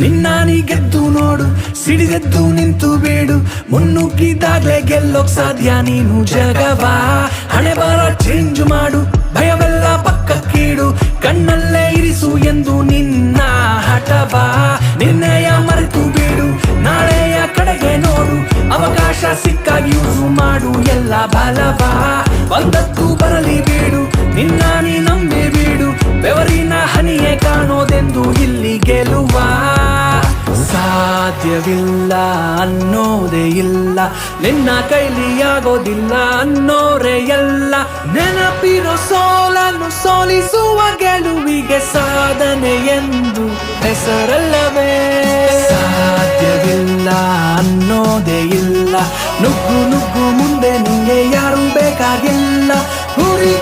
ನಿನ್ನ ನೀ ಗೆದ್ದು ನೋಡು, ಸಿಡಿದೆದ್ದು ನಿಂತು ಬೇಡು. ಮುನ್ನುಗ್ಗಿದಾಗ್ಲೇ ಗೆಲ್ಲೋಕ್ ಸಾಧ್ಯ ನೀನು ಜಗವಾ. ಹಣೆ ಬಾರ ಚೇಂಜ್ ಮಾಡು, ಭಯವೆಲ್ಲ ಪಕ್ಕ ಕೀಡು ಕಣ್ಣಲ್ಲೇ ಇರಿಸು ಎಂದು ನಿನ್ನ ಹಠವಾ. ನಿನ್ನೆಯ ಮರೆತು ಬೇಡು, ನಾಳೆಯ ಕಡೆಗೆ ನೋಡು. ಅವಕಾಶ ಸಿಕ್ಕಾಗಿ ಯೂಸು ಮಾಡು, ಎಲ್ಲ ಬಲವಾ. ಸಾಧ್ಯವಿಲ್ಲ, ಅನ್ನೋದೇ ಇಲ್ಲ. ನಿನ್ನ ಕೈಲಿ ಆಗೋದಿಲ್ಲ, ಅನ್ನೋರೇ ಎಲ್ಲ. ನೆನಪಿರೋ ಸೋಲನ್ನು ಸೋಲಿಸುವ ಗೆಲುವಿಗೆ ಸಾಧನೆ ಎಂದು ಹೆಸರಲ್ಲವೇ. ಸಾಧ್ಯವಿಲ್ಲ, ಅನ್ನೋದೇ ಇಲ್ಲ. ನುಗ್ಗು ನುಗ್ಗು ಮುಂದೆ ನಿಂಗೆ ಯಾರು ಬೇಕಾಗಿಲ್ಲ. ಗುರಿ